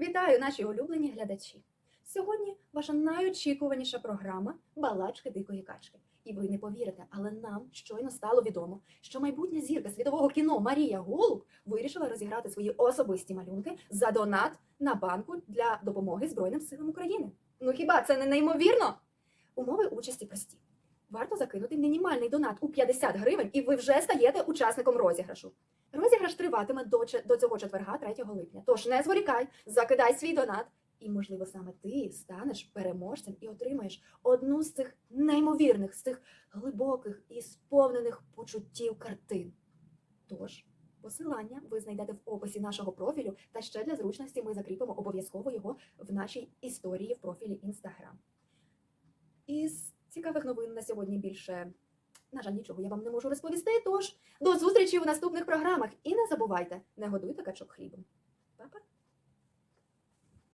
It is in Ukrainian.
Вітаю, наші улюблені глядачі! Сьогодні ваша найочікуваніша програма Балачки дикої качки. І ви не повірите, але нам щойно стало відомо, що майбутня зірка світового кіно Марія Голуб вирішила розіграти свої особисті малюнки за донат на банку для допомоги Збройним силам України. Ну хіба це не неймовірно? Умови участі прості. Варто закинути мінімальний донат у 50 гривень, і ви вже стаєте учасником розіграшу. Розіграш триватиме до, до цього четверга, 3 липня. Тож не зволікай, закидай свій донат. І, можливо, саме ти станеш переможцем і отримаєш одну з цих неймовірних, з цих глибоких і сповнених почуттів картин. Тож, посилання ви знайдете в описі нашого профілю, та ще для зручності ми закріпимо обов'язково його в нашій історії в профілі Instagram. Цікавих новин на сьогодні більше, на жаль, нічого я вам не можу розповісти. Тож до зустрічі у наступних програмах. І не забувайте, не годуйте качок хлібом.